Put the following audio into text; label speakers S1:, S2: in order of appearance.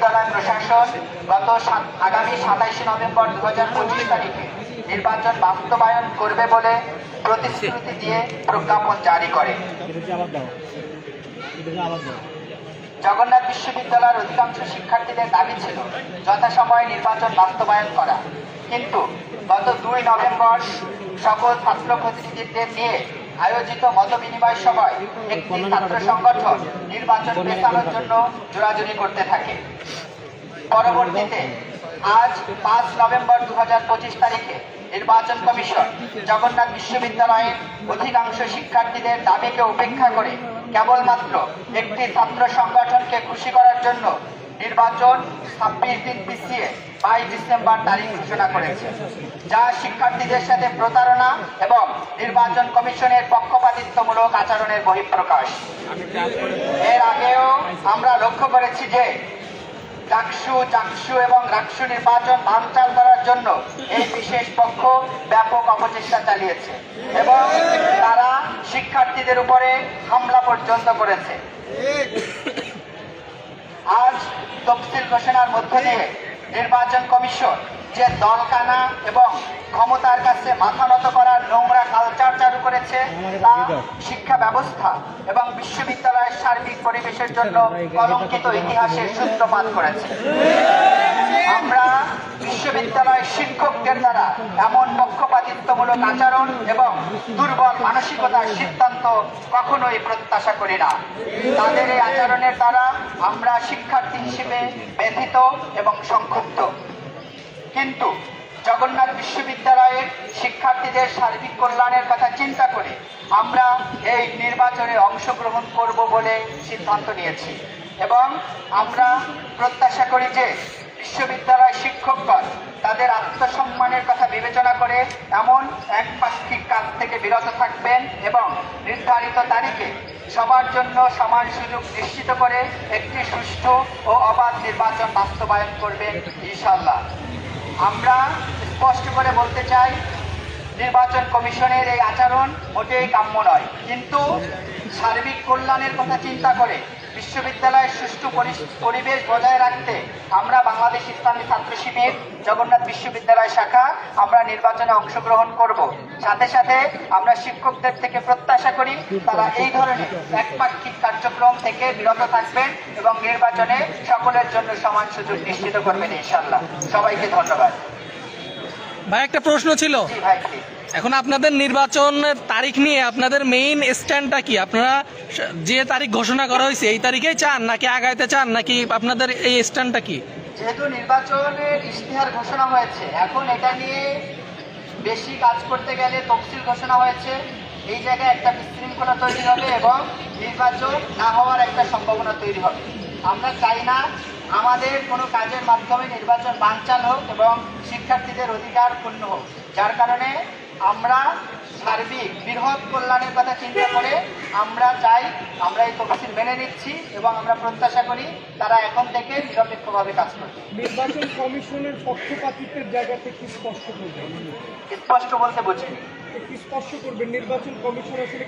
S1: বিশ্ববিদ্যালয় প্রশাসন গত আগামী সাতাইশে নভেম্বর দু হাজার পঁচিশ তারিখে নির্বাচন বাস্তবায়ন করবে বলে প্রতিশ্রুতি দিয়ে প্রজ্ঞাপন জারি করে। জগন্নাথ বিশ্ববিদ্যালয়ের অধিকাংশ শিক্ষার্থীদের দাবি ছিল যথাসময়ে নির্বাচন বাস্তবায়ন করা। কিন্তু গত দুই নভেম্বর সকল ছাত্র প্রতিনিধিদের নিয়ে আয়োজিত মত বিনিময় সভায় একটি ছাত্র সংগঠন নির্বাচন পেছানোর জন্য জোরাজুরি করতে থাকে। পরবর্তীতে আজ পাঁচ নভেম্বর দু হাজার পঁচিশ তারিখে নির্বাচন কমিশন জগন্নাথ বিশ্ববিদ্যালয়ের অধিকাংশ শিক্ষার্থীদের দাবিকে উপেক্ষা করে কেবলমাত্র একটি ছাত্র সংগঠনকে খুশি করার জন্য নির্বাচন ছাব্বিশ দিন পিছিয়ে বাইশ ডিসেম্বর তারিখ ঘোষণা করেছে, যা শিক্ষার্থীদের সাথে প্রতারণা এবং নির্বাচন কমিশনের পক্ষপাতিত্বমূলক আচরণের বহিঃপ্রকাশ। এর আগেও আমরা লক্ষ্য করেছি যে ডাকসু, চাকসু এবং রাকসু নির্বাচন বানচাল করার জন্য এই বিশেষ পক্ষ ব্যাপক অপচেষ্টা চালিয়েছে এবং তারা শিক্ষার্থীদের উপরে হামলা পর্যন্ত করেছে। আজ তফসিল ঘোষণার মধ্য দিয়ে নির্বাচন কমিশন যে দলকানা এবং ক্ষমতার কাছে মাথা নত করার নোংরা কালচার চালু করেছে, তা শিক্ষা ব্যবস্থা এবং বিশ্ববিদ্যালয়ের সার্বিক পরিবেশের জন্য কলঙ্কিত ইতিহাসের সূত্রপাত করেছে। আমরা বিশ্ববিদ্যালয় শিক্ষকদের দ্বারা এমন পক্ষপাতিত্বমূলক আচরণ এবং দুর্বল মানসিকতার সিদ্ধান্ত কখনোই প্রত্যাশা করি না। তাদের এই আচরণের দ্বারা আমরা শিক্ষার্থী হিসেবে ব্যথিত এবং সংক্ষুব্ধ। কিন্তু জগন্নাথ বিশ্ববিদ্যালয়ের শিক্ষার্থীদের সার্বিক কল্যাণের কথা চিন্তা করে আমরা এই নির্বাচনে অংশগ্রহণ করব বলে সিদ্ধান্ত নিয়েছি এবং আমরা প্রত্যাশা করি যে বিশ্ববিদ্যালয় শিক্ষকগণ তাদের আত্মসম্মানের কথা বিবেচনা করে এমন একপাক্ষিক কাজ থেকে বিরত থাকবেন এবং নির্ধারিত তারিখে সবার জন্য সমান সুযোগ নিশ্চিত করে একটি সুষ্ঠু ও অবাধ নির্বাচন বাস্তবায়ন করবেন ইনশাল্লাহ আমরা স্পষ্ট করে বলতে চাই, নির্বাচন কমিশনের এই আচরণ মোটেই কাম্য নয়। কিন্তু সার্বিক কল্যাণের কথা চিন্তা করে বিশ্ববিদ্যালয়ের সুষ্ঠু পরি- পরিবেশ বজায় রাখতে আমরা বাংলাদেশ ইসলামী ছাত্র শিবির জগন্নাথ বিশ্ববিদ্যালয় শাখা আমরা নির্বাচনে অংশগ্রহণ করব। সাথে সাথে আমরা শিক্ষকদের থেকে প্রত্যাশা করি তারা এই ধরনের একপাক্ষিক কার্যক্রম থেকে বিরত থাকবেন এবং নির্বাচনে সকলের জন্য সমান সুযোগ নিশ্চিত করবেন ইনশাল্লাহ সবাইকে ধন্যবাদ।
S2: ভাই একটা প্রশ্ন ছিল। এখন আপনাদের নির্বাচনের তারিখ নিয়ে আপনাদের মেইন স্ট্যান্ডটা কি? আপনারা যে তারিখ ঘোষণা করা হয়েছে এই তারিখেই চান? নাকি আগাইতে চান? নাকি আপনাদের এই স্ট্যান্ডটা কি?
S1: যেহেতু নির্বাচনের ইশতেহার ঘোষণা হয়েছে, এখন এটা নিয়ে বেশি কাজ করতে গেলে তফসিল ঘোষণা হয়েছে। এই জায়গায় একটা বিশৃঙ্খলা তৈরি হবে এবং নির্বাচন না হওয়ার একটা সম্ভাবনা তৈরি হবে। আমরা চাই না আমাদের কোনো কাজের মাধ্যমে নির্বাচন বানচাল হোক এবং শিক্ষার্থীদের অধিকার পূর্ণ হোক, যার কারণে আমরা সার্বিক বৃহৎ কল্যাণের কথা চিন্তা করে আমরা চাই আমরা এই তফসিল মেনে নিচ্ছি এবং আমরা প্রত্যাশা করি তারা এখন থেকে নিরপেক্ষভাবে কাজ করবে।
S3: নির্বাচন কমিশনের পক্ষপাতিত্বের জায়গা থেকে স্পষ্ট করবে?
S1: স্পষ্ট বলতে বুঝিনি
S3: স্পষ্ট করবে? নির্বাচন কমিশন আসলে